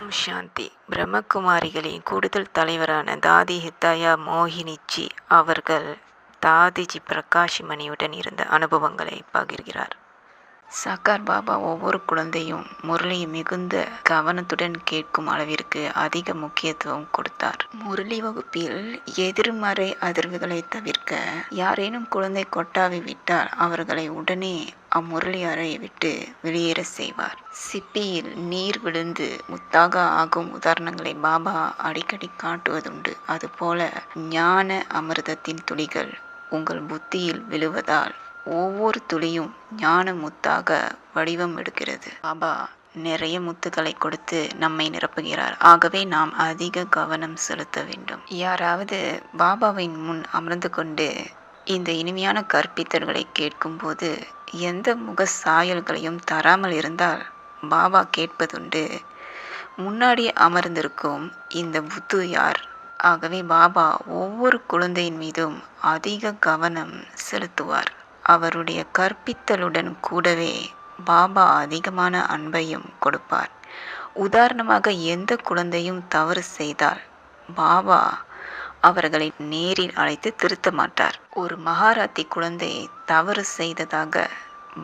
ஓம் சாந்தி. பிரம்மகுமாரிகளின் கூடுதல் தலைவரான தாதி ஹித்தாயா மோகினிச்சி அவர்கள் தாதிஜி பிரகாஷ் மணியுடன் இருந்த அனுபவங்களை பகிர்கிறார். சாக்கார் பாபா ஒவ்வொரு குழந்தையும் முரளியை மிகுந்த கவனத்துடன் கேட்கும் அளவிற்கு அதிக முக்கியத்துவம் கொடுத்தார். முரளி வகுப்பில் எதிர்மறை அதிர்வுகளை தவிர்க்க யாரேனும் குழந்தை கொட்டாவி விட்டால் அவர்களை உடனே அம்முரளி அறையை விட்டு வெளியேற செய்வார். சிப்பியில் நீர் விழுந்து முத்தாக ஆகும் உதாரணங்களை பாபா அடிக்கடி காட்டுவதுண்டு. அதுபோல ஞான அமிர்தத்தின் துளிகள் உங்கள் புத்தியில் விழுவதால் ஒவ்வொரு துளியும் ஞான முத்தாக வடிவம் எடுக்கிறது. பாபா நிறைய முத்துக்களை கொடுத்து நம்மை நிரப்புகிறார். ஆகவே நாம் அதிக கவனம் செலுத்த வேண்டும். யாராவது பாபாவின் முன் அமர்ந்து கொண்டு இந்த இனிமையான கற்பித்தல்களை கேட்கும்போது எந்த முக சாயல்களையும் தராமல் இருந்தால் பாபா கேட்பதுண்டு. முன்னாடி அமர்ந்திருக்கும் இந்த புத்து யார்? ஆகவே பாபா ஒவ்வொரு குழந்தையின் மீதும் அதிக கவனம் செலுத்துவார். அவருடைய கற்பித்தலுடன் கூடவே பாபா அதிகமான அன்பையும் கொடுப்பார். உதாரணமாக எந்த குழந்தையும் தவறு செய்தால் பாபா அவர்களை நேரில் அழைத்து திருத்த மாட்டார். ஒரு மகாராத்தி குழந்தை தவறு செய்ததாக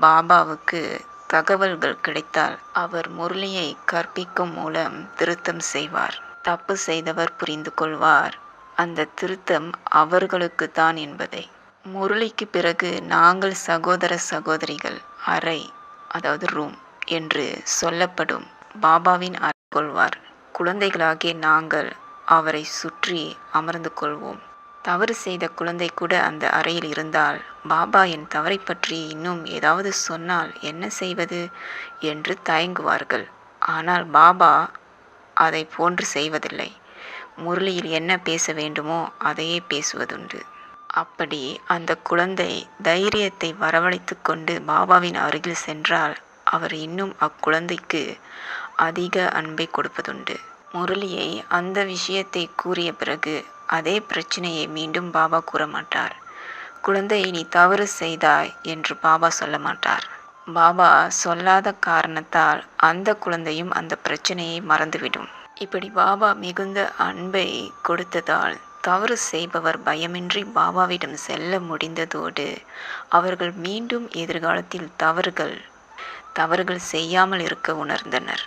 பாபாவுக்கு தகவல்கள் கிடைத்தால் அவர் முரளியை கற்பிக்கும் மூலம் திருத்தம் செய்வார். தப்பு செய்தவர் புரிந்து கொள்வார். அந்த திருத்தம் அவர்களுக்கு தான் என்பதை. முரளிக்கு பிறகு நாங்கள் சகோதர சகோதரிகள் அறை அதாவது ரூம் என்று சொல்லப்படும் பாபாவின் அறை கொள்வார். குழந்தைகளாகிய நாங்கள் அவரை சுற்றி அமர்ந்து கொள்வோம். தவறு செய்த குழந்தை கூட அந்த அறையில் இருந்தால் பாபா என் தவறை பற்றி இன்னும் ஏதாவது சொன்னால் என்ன செய்வது என்று தயங்குவார்கள். ஆனால் பாபா அதை போன்று செய்வதில்லை. முரளியில் என்ன பேச வேண்டுமோ அதையே பேசுவதுண்டு. அப்படி அந்த குழந்தை தைரியத்தை வரவழைத்து கொண்டு பாபாவின் அருகில் சென்றால் அவர் இன்னும் அக்குழந்தைக்கு அதிக அன்பை கொடுப்பதுண்டு. முரளியை அந்த விஷயத்தை கூறிய பிறகு அதே பிரச்சனையை மீண்டும் பாபா கூற மாட்டார் குழந்தை நீ தவறு செய்தாய் என்று பாபா சொல்ல மாட்டார் பாபா சொல்லாத காரணத்தால் அந்த குழந்தையும் அந்த பிரச்சனையை மறந்துவிடும். இப்படி பாபா மிகுந்த அன்பை கொடுத்ததால் தவறு செய்பவர் பயமின்றி பாபாவிடம் செல்ல முடிந்ததோடு அவர்கள் மீண்டும் எதிர்காலத்தில் தவறுகள் தவறுகள் செய்யாமல் இருக்க உணர்ந்தனர்.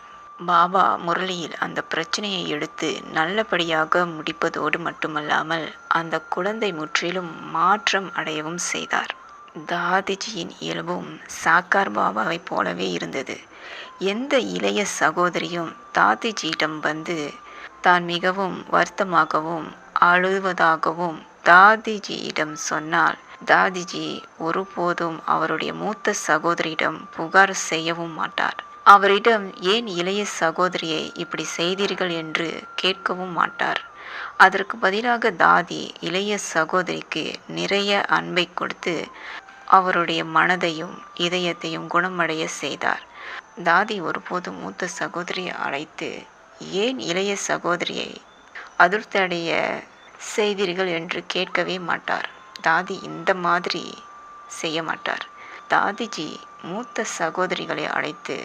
பாபா முரளியில் அந்த பிரச்சனையை எடுத்து நல்லபடியாக முடிப்பதோடு மட்டுமல்லாமல் அந்த குழந்தை முற்றிலும் மாற்றம் அடையவும் செய்தார். தாதிஜியின் இயல்பும் சாக்கார் பாபாவைப் போலவே இருந்தது. எந்த இளைய சகோதரியும் தாதிஜியிடம் வந்து தான் மிகவும் வருத்தமாகவும் அழுவதாகவும் தாதிஜியிடம் சொன்னால் தாதிஜி ஒருபோதும் அவருடைய மூத்த சகோதரியிடம் புகார் செய்யவும் மாட்டார். அவரிடம் ஏன் இளைய சகோதரியை இப்படி செய்தீர்கள் என்று கேட்கவும் மாட்டார். அதற்கு பதிலாக தாதி இளைய சகோதரிக்கு நிறைய அன்பை கொடுத்து அவருடைய மனதையும் இதயத்தையும் குணமடைய செய்தார். தாதி ஒருபோதும் மூத்த சகோதரியை அழைத்து ஏன் இளைய சகோதரியை அதிர்த்தடைய செய்தீர்கள் என்று கேட்கவே மாட்டார். தாதி இந்த மாதிரி செய்ய மாட்டார். தாதிஜி மூத்த சகோதரிகளை அழைத்து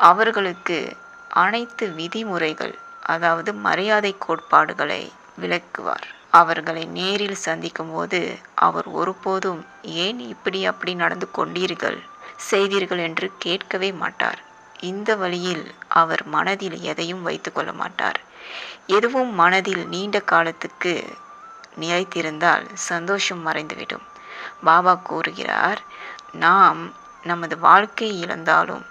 அவர்களுக்கு அனைத்து விதிமுறைகள் அதாவது மரியாதை கோட்பாடுகளை விளக்குவார். அவர்களை நேரில் சந்திக்கும் போது அவர் ஒருபோதும் ஏன் இப்படி அப்படி நடந்து கொண்டீர்கள்? செய்தீர்கள் என்று கேட்கவே மாட்டார். இந்த வழியில் அவர் மனதில் எதையும் வைத்துக்கொள்ள மாட்டார். எதுவும் மனதில் நீண்ட காலத்துக்கு நிலைத்திருந்தால் சந்தோஷம் மறைந்துவிடும். பாபா கூறுகிறார் நாம் நமது வாழ்க்கை இழந்தாலும்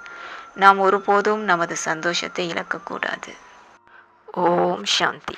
நாம் ஒருபோதும் நமது சந்தோஷத்தை இழக்கக்கூடாது. ஓம் சாந்தி.